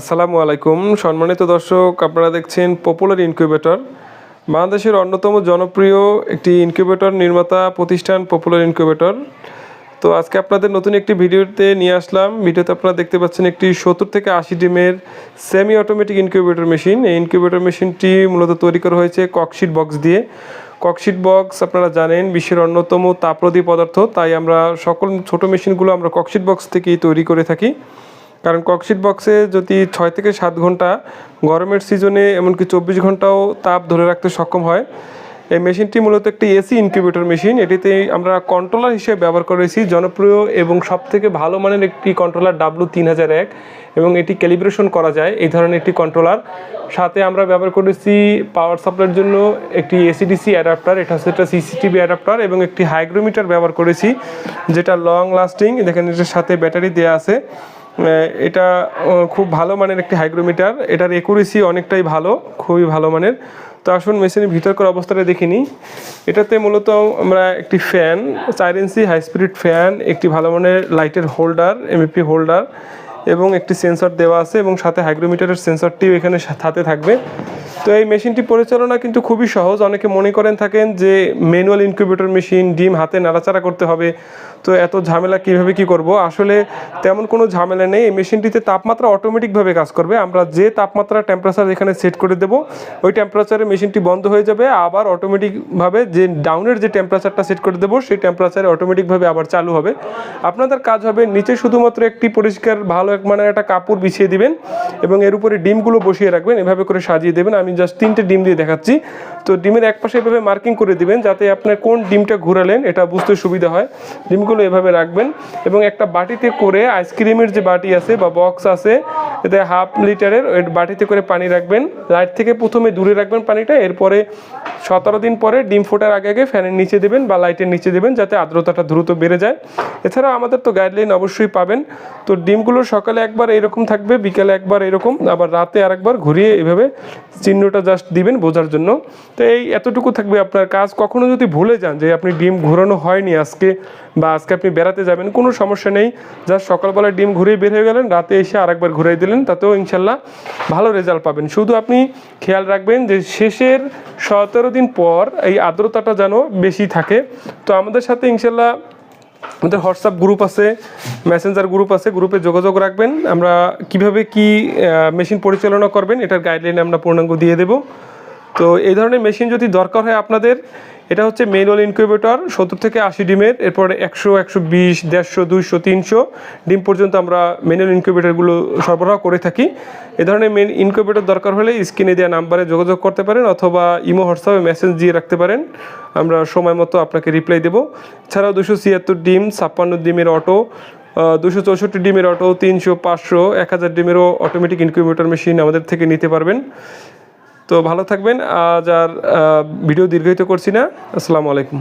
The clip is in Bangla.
আসসালামু আলাইকুম। সম্মানিত দর্শক, আপনারা দেখছেন পপুলার ইনকিউবেটর। বাংলাদেশের অন্যতম জনপ্রিয় একটি ইনকিউবেটর নির্মাতা প্রতিষ্ঠান পপুলার ইনকিউবেটর। তো আজকে আপনাদের নতুন একটি ভিডিওতে নিয়ে আসলাম। ভিডিওতে আপনারা দেখতে পাচ্ছেন একটি সত্তর থেকে আশি ডিমের সেমি অটোমেটিক ইনকিউবেটর মেশিন এই ইনকিউবেটর মেশিনটি মূলত তৈরি করা হয়েছে ককশিট বক্স দিয়ে। ককশিট বক্স আপনারা জানেন, বিশ্বের অন্যতম তাপরোধী পদার্থ। তাই আমরা সকল ছোট মেশিনগুলো আমরা ককশিট বক্স থেকেই তৈরি করে থাকি। কারণ ককশিট বক্সে যদি ছয় থেকে সাত ঘণ্টা গরমের সিজনে এমনকি চব্বিশ ঘন্টাও তাপ ধরে রাখতে সক্ষম হয়। এই মেশিনটি মূলত একটি এসি ইনকিউবেটর মেশিন এটিতে আমরা কন্ট্রোলার হিসেবে ব্যবহার করেছি, জনপ্রিয় এবং সবথেকে ভালো মানের একটি কন্ট্রোলার ডাব্লু তিন হাজার এক এবং এটি ক্যালিব্রেশন করা যায়, এই ধরনের একটি কন্ট্রোলার সাথে আমরা ব্যবহার করেছি পাওয়ার সাপ্লাইয়ের জন্য একটি এসিডিসি অ্যাডাপ্টার এটা হচ্ছে একটা সিসিটিভি অ্যাডাপ্টার এবং একটি হাইগ্রোমিটার ব্যবহার করেছি, যেটা লং লাস্টিং দেখেন, এটার সাথে ব্যাটারি দেওয়া আছে। এটা খুব ভালো মানের একটি হাইগ্রোমিটার। এটার একুরেসি অনেকটাই ভালো, খুবই ভালো মানের। তো আসুন মেশিনের ভিতরকার অবস্থাটা দেখিনি এটাতে মূলত আমরা একটি ফ্যান চার ইঞ্চি হাই স্পিড ফ্যান একটি ভালো মানের লাইটের হোল্ডার এমএপি হোল্ডার এবং একটি সেন্সর দেওয়া আছে এবং সাথে হাইগ্রোমিটারের সেন্সরটিও এখানে সাথে থাকবে। তো এই মেশিনটি পরিচালনা কিন্তু খুবই সহজ। অনেকে মনে করেন থাকেন যে ম্যানুয়াল ইনকিউবেটর মেশিন ডিম হাতে নাড়াচাড়া করতে হবে। তো এত ঝামেলা কীভাবে কি করব? আসলে তেমন কোনো ঝামেলা নেই। এই মেশিনটিতে তাপমাত্রা অটোমেটিকভাবে কাজ করবে। আমরা যে তাপমাত্রা টেম্পারেচার এখানে সেট করে দেব, ওই টেম্পারেচারে মেশিনটি বন্ধ হয়ে যাবে। আবার অটোমেটিকভাবে যে ডাউনের যে টেম্পারেচারটা সেট করে দেবো, সেই টেম্পারেচারে অটোমেটিকভাবে আবার চালু হবে। আপনাদের কাজ হবে নিচে শুধুমাত্র একটি পরিষ্কার, ভালো এক মানে একটা কাপড় বিছিয়ে দিবেন এবং এর উপরে ডিমগুলো বসিয়ে রাখবেন। এভাবে করে সাজিয়ে দেবেন। আমি জাস্ট তিনটে ডিম দিয়ে দেখাচ্ছি। তো ডিমের এক পাশে এভাবে মার্কিং করে দিবেন যাতে আপনার কোন ডিমটা ঘুরালেন এটা বুঝতে সুবিধা হয়। ডিমগুলো এভাবে রাখবেন এবং একটা বাটিতে করে আইসক্রিমের যে বাটি আছে বা বক্স আছে এতে হাফ লিটারের বাটিতে করে পানি রাখবেন। লাইট থেকে প্রথমে দূরে রাখবেন পানিটা, এরপরে সতেরো দিন পরে ডিম ফোটার আগে আগে ফ্যানের নিচে দেবেন বা লাইটের নিচে দেবেন যাতে আর্দ্রতাটা দ্রুত বেড়ে যায়। এছাড়াও আমাদের তো গাইডলাইন অবশ্যই পাবেন। তো ডিমগুলো সকালে একবার এরকম থাকবে, বিকালে একবার এরকম, আবার রাতে আরেকবার ঘুরিয়ে এভাবে চিহ্নটা জাস্ট দিবেন বোঝার জন্য। তো এই এতটুকু থাকবে আপনার কাজ। কখনো যদি ভুলে যান যে আপনি ডিম ঘোরানো হয়নি আজকে বা আজকে আপনি বেড়াতে যাবেন, কোনো সমস্যা নেই। জাস্ট সকালবেলা ডিম ঘুরিয়ে বের হয়ে গেলেন, রাতে এসে আরেকবার ঘুরিয়ে দিলেন তাতেও ইনশাল্লাহ ভালো রেজাল্ট পাবেন। শুধু আপনি খেয়াল রাখবেন যে শেষের সতেরো দিন পর এই আর্দ্রতাটা যেন বেশি থাকে। তো আমাদের সাথে ইনশাল্লাহ আমাদের হোয়াটসঅ্যাপ গ্রুপ আছে মেসেঞ্জার গ্রুপ আছে গ্রুপে যোগাযোগ রাখবেন। আমরা কীভাবে কি মেশিন পরিচালনা করবেন, এটার গাইডলাইন আমরা পূর্ণাঙ্গ দিয়ে দেব। তো এই ধরনের মেশিন যদি দরকার হয় আপনাদের, এটা হচ্ছে ম্যানুয়াল ইনকিউবেটর সত্তর থেকে আশি ডিমের, এরপরে একশো একশো বিশ, দেড়শো, দুইশো, তিনশো ডিম পর্যন্ত আমরা ম্যানুয়াল ইনকিউবেটরগুলো সরবরাহ করে থাকি। এ ধরনের মেন ইনকিউবেটর দরকার হলে স্ক্রিনে দেওয়া নাম্বারে যোগাযোগ করতে পারেন অথবা ইমো হোয়াটসঅ্যাপে মেসেজ দিয়ে রাখতে পারেন। আমরা সময় মতো আপনাকে রিপ্লাই দেবো। এছাড়াও দুশো ছিয়াত্তর ডিম, ছাপ্পান্ন ডিমের অটো দুশো চৌষট্টি ডিমের অটো তিনশো, পাঁচশো, এক হাজার ডিমেরও অটোমেটিক ইনকিউবেটর মেশিন আমাদের থেকে নিতে পারবেন। তো ভালো থাকবেন। আজ আর ভিডিও দীর্ঘায়িত করছি না। আসসালামু আলাইকুম।